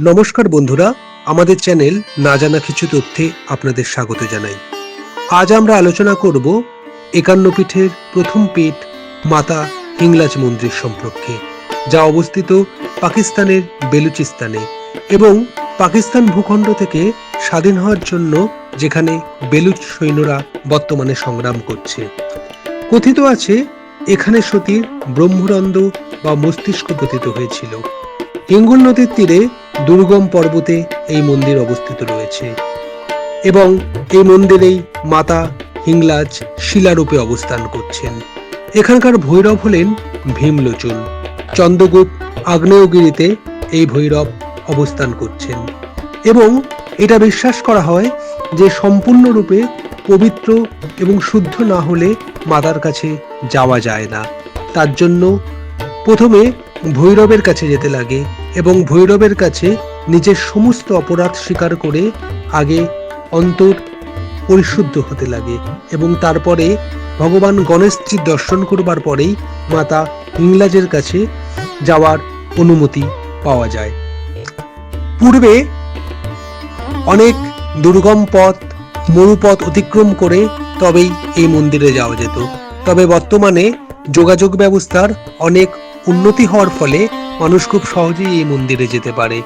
নমস্কার বন্ধুরা, আমাদের চ্যানেল না জানা কিছু তথ্যে আপনাদের স্বাগত জানাই। আজ আমরা আলোচনা করব একান্ন পীঠের প্রথম পীঠ মাতা হিংলাজ মন্দির সম্পর্কে, যা অবস্থিত পাকিস্তানের বেলুচিস্তানে এবং পাকিস্তান ভূখণ্ড থেকে স্বাধীন হওয়ার জন্য যেখানে বেলুচ সৈন্যরা বর্তমানে সংগ্রাম করছে। কথিত আছে, এখানে সতীর ব্রহ্মরন্দ বা মস্তিষ্ক পতিত হয়েছিল। হিঙ্গুল নদীর তীরে দুর্গম পর্বতে এই মন্দির অবস্থিত রয়েছে এবং এই মন্দিরেই মাতা হিংলাজ শিলারূপে অবস্থান করছেন। এখানকার ভৈরব হলেন ভীমলোচন। চন্দ্রগুপ আগ্নেয়গিরিতে এই ভৈরব অবস্থান করছেন এবং এটা বিশ্বাস করা হয় যে সম্পূর্ণরূপে পবিত্র এবং শুদ্ধ না হলে মাতার কাছে যাওয়া যায় না। তার জন্য প্রথমে ভৈরবের কাছে যেতে লাগে এবং ভৈরবের কাছে নিজের সমস্ত অপরাধ স্বীকার করে আগে অন্তর পরিশুদ্ধ হতে লাগে এবং তারপরে ভগবান গণেশজির দর্শন করবার পরেই মাতা ইংলাজের কাছে যাওয়ার অনুমতি পাওয়া যায়। পূর্বে অনেক দুর্গম পথ মরুপথ অতিক্রম করে তবেই এই মন্দিরে যাওয়া যেত। তবে বর্তমানে যোগাযোগ ব্যবস্থার অনেক উন্নতি হওয়ার ফলে মানুষ খুব সহজেই এই মন্দিরে যেতে পারে।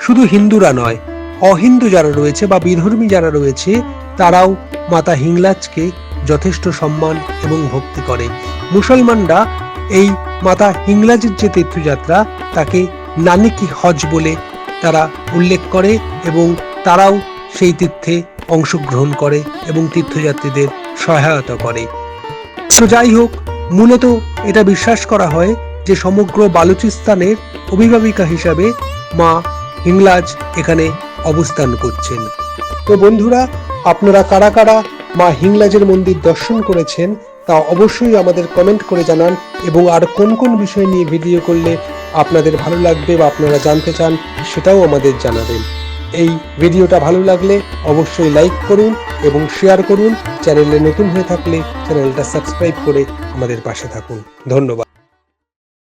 শুধু হিন্দুরা নয়, অহিন্দু যারা রয়েছে বা বিধর্মী যারা রয়েছে, তারাও মাতা হিংলাজকে যথেষ্ট সম্মান এবং ভক্তি করে। মুসলমানরা এই মাতা হিংলাজের যে তীর্থযাত্রা, তাকে নানিকি হজ বলে তারা উল্লেখ করে এবং তারাও সেই তীর্থে অংশগ্রহণ করে এবং তীর্থযাত্রীদের সহায়তা করে। তো যাই হোক, মূলত এটা বিশ্বাস করা হয় যে সমগ্র বালুচিস্তানের অভিভাবিকা হিসাবে মা হিংলাজ এখানে অবস্থান করছেন। তো বন্ধুরা, আপনারা কারা কারা মা হিংলাজের মন্দির দর্শন করেছেন তা অবশ্যই আমাদের কমেন্ট করে জানান এবং আর কোন কোন বিষয় নিয়ে ভিডিও করলে আপনাদের ভালো লাগবে বা আপনারা জানতে চান সেটাও আমাদের জানাবেন। এই ভিডিওটা ভালো লাগলে অবশ্যই লাইক করুন এবং শেয়ার করুন। চ্যানেলে নতুন হয়ে থাকলে চ্যানেলটা সাবস্ক্রাইব করে আমাদের পাশে থাকুন। ধন্যবাদ।